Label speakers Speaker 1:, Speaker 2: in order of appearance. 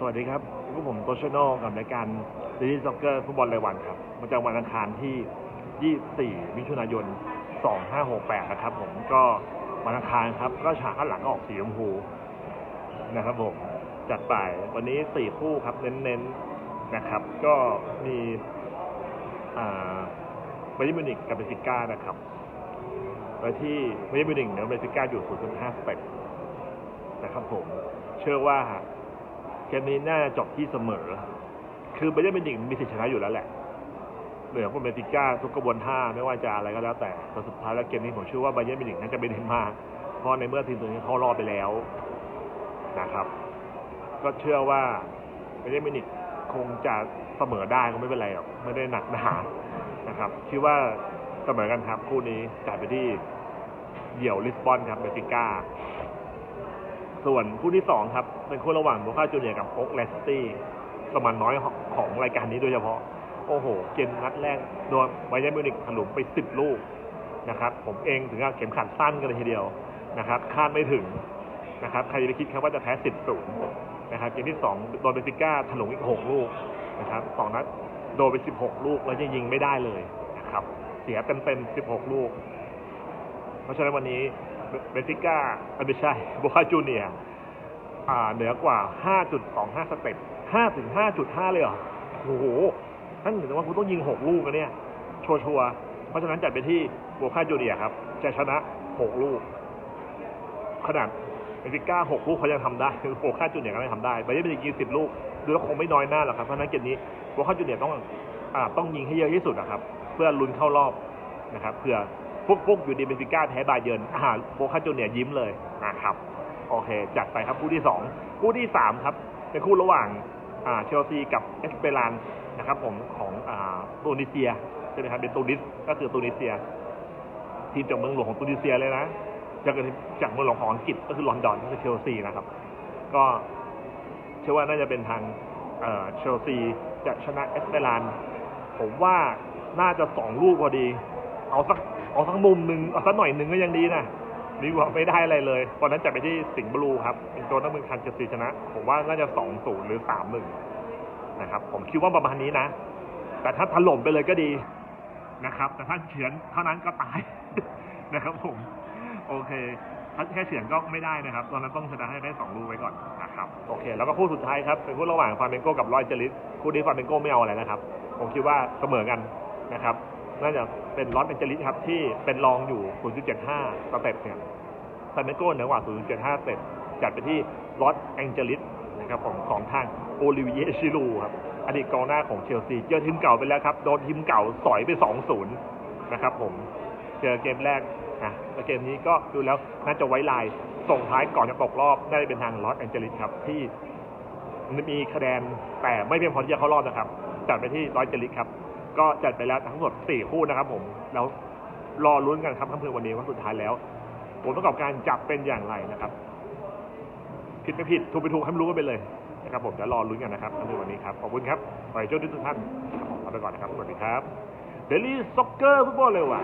Speaker 1: สวัสดีครับพวกผมโตชโนกับรายการดิจิซ็อกเกอร์ฟุตบอลรายวันครับประจำวันอังคารที่ 24 มิถุนายน 2568 นะครับผมก็วันอังคารครับ ก็ฉากข้างหลังก็ออกสีชมพูนะครับผมจัดไปวันนี้ 4 คู่ครับ เน้นๆนะครับ ก็มีอ่าไบร์นมินิกกับเบฟิก้านะครับโดยที่ไบร์นมินิกเนี่ยเบฟิก้าอยู่ 0.5 สเต็ปนะครับผมเชื่อว่า เกมนี้น่าจะจบที่เสมอ คือไบาเยร์นมิวนิกมีสิทธิชนะอยู่แล้วแหละเหนือกว่าเบติก้าทุกกระบวนท่าไม่ว่าจะอะไรก็แล้วแต่แต่สุดท้ายแล้วเกมนี้ผมเชื่อว่าไบเยร์นมิวนิกน่าจะเป็นเดนมาร์กเพราะในเมื่อทีมตัวนี้เข้ารอบไปแล้วนะครับ ก็เชื่อว่าไบเยร์นมิวนิกคงจะเสมอได้ก็ไม่เป็นไรหรอกไม่ได้หนักหนานะครับคิดว่าเสมอกันครับคู่นี้จ่ายไปที่เดี่ยวลิสบอนครับเบติก้า ส่วนคู่ที่สองครับ เป็นคู่ระหว่างโบคาจูเนียร์กับโอ๊กเลสตี้สมันน้อยของรายการนี้โดยเฉพาะ โอ้โห เกมนัดแรกโดนไบเยนมิวนิกถลุมไปสิบลูกนะครับ ผมเองถึงกับเข็มขัดสั้นกันเลยทีเดียวนะครับคาดไม่ถึงนะครับใครจะไปคิดครับว่าจะแพ้สิบศูนย์นะครับเกมที่สองโดนเบติก้าถลุงอีกหกลูกนะครับสองนัดโดนไปสิบหกลูกแล้วยังยิงไม่ได้เลยนะครับ เสียเต็มเต็มสิบหกลูก เพราะฉะนั้นวันนี้ เบติก้าไม่ใช่โบคาจูเนียเหนือกว่า 5.25 สเต็ป5ถึง5.5 เลยเหรอ โอ้โหนั่นหมายถึงว่าคุณต้องยิง 6 ลูกนะเนี่ย ชัวร์ๆเพราะฉะนั้นจัดไปที่โบคาจูเนียครับ จะชนะ 6 ลูก ขนาดเบติก้า 6 ลูกเขายังทำได้โบคาจูเนียก็ยังทำได้ไบเยร์นมิวนิกยิง 10 ลูกดูแล้วคงไม่น้อยหน้าหรอกครับ เพราะฉะนั้นเกมนี้โบคาจูเนียต้องอต้องยิงให้เยอะที่สุดนะครับ เพื่อลุ้นเข้ารอบนะครับ เพื่อ ฟุกฟุกอยู่ดีเบนฟิก้าแพ้บาเยิร์นอาหาโบคาจูเนียยิ้มเลยนะครับโอเค จัดไปครับคู่ที่สองคู่ที่สามครับ เป็นคู่ระหว่างอ่าเชลซีกับเอสเปรานนะครับผมของอ่าตูนิเซียใช่ไหมครับเป็นตูนิสก็คือตูนิเซีย ทีมจากเมืองหลวงของตูนิเซียเลยนะจากจากเมืองหลวงของอังกฤษก็คือลอนดอนก็คือเชลซีนะครับ ก็เชื่อว่าน่าจะเป็นทางเอ่อเชลซีจะชนะเอสเปรานผมว่าน่าจะสองลูกพอดี เอาสัก เอาสักมุมหนึ่งเอาสักหน่อยหนึ่งก็ยังดีนะดีกว่าไม่ได้อะไรเลยตอนนั้นจัดไปที่สิงห์บลูครับเป็นตัวนักเมืองคันเชลซีชนะ ผมว่าน่าจะสองศูนย์หรือสามหนึ่งนะครับ ผมคิดว่าประมาณนี้นะ แต่ถ้าถล่มไปเลยก็ดีนะครับ แต่ถ้าเฉือนเท่านั้นก็ตายนะครับผม โอเค ถ้าแค่เฉือนก็ไม่ได้นะครับ ตอนนั้นต้องชนะให้ได้สองลูกไว้ก่อนนะครับ โอเค แล้วก็คู่สุดท้ายครับ เป็นคู่ระหว่างฟาเมนโกกับรอยเจลิสคู่นี้ฟาเมนโกไม่เอาอะไรนะครับ ผมคิดว่าเสมอกันนะครับ น่าจะ เป็นลอสแอนเจลิสครับที่เป็นรองอยู่ 0.75 สเต็ปเนี่ยฟาเมนโก้เหนือกว่า 0.75 สเต็ปจัดไปที่ลอสแองเจลิสนะครับของของทางโอลิเวียชิลูครับอดีตกองหน้าของเชลซีเจอทีมเก่าไปแล้วครับ โดนทีมเก่าสอยไป 2-0 นะครับผมเจอเกมแรกอะแล้วเกมนี้ก็ดูแล้วน่าจะไว้ลายส่งท้ายก่อนจะตกรอบได้เป็นทางลอสแอนเจลิสครับที่มีคะแนนแต่ไม่เพียงพอที่จะเข้ารอบนะครับจัดไปที่ลอสแอนเจลิสครับ ก็จัดไปแล้วทั้งหมด4คู่นะครับผมแล้วรอลุ้นกันครับค่ำคืนวันนี้ว่าสุดท้ายแล้วผลประกอบการจับเป็นอย่างไรนะครับ ผิดไม่ผิดถูกไปถูกให้มันรู้กันไปเลยนะครับผมจะรอลุ้นกันนะครับค่ำคืนวันนี้ครับขอบคุณครับขอให้โชคดีทุกท่านลาไปก่อนนะครับสวัสดีครับเดลี่ซ็อกเกอร์ฟุตบอลเลยว่ะ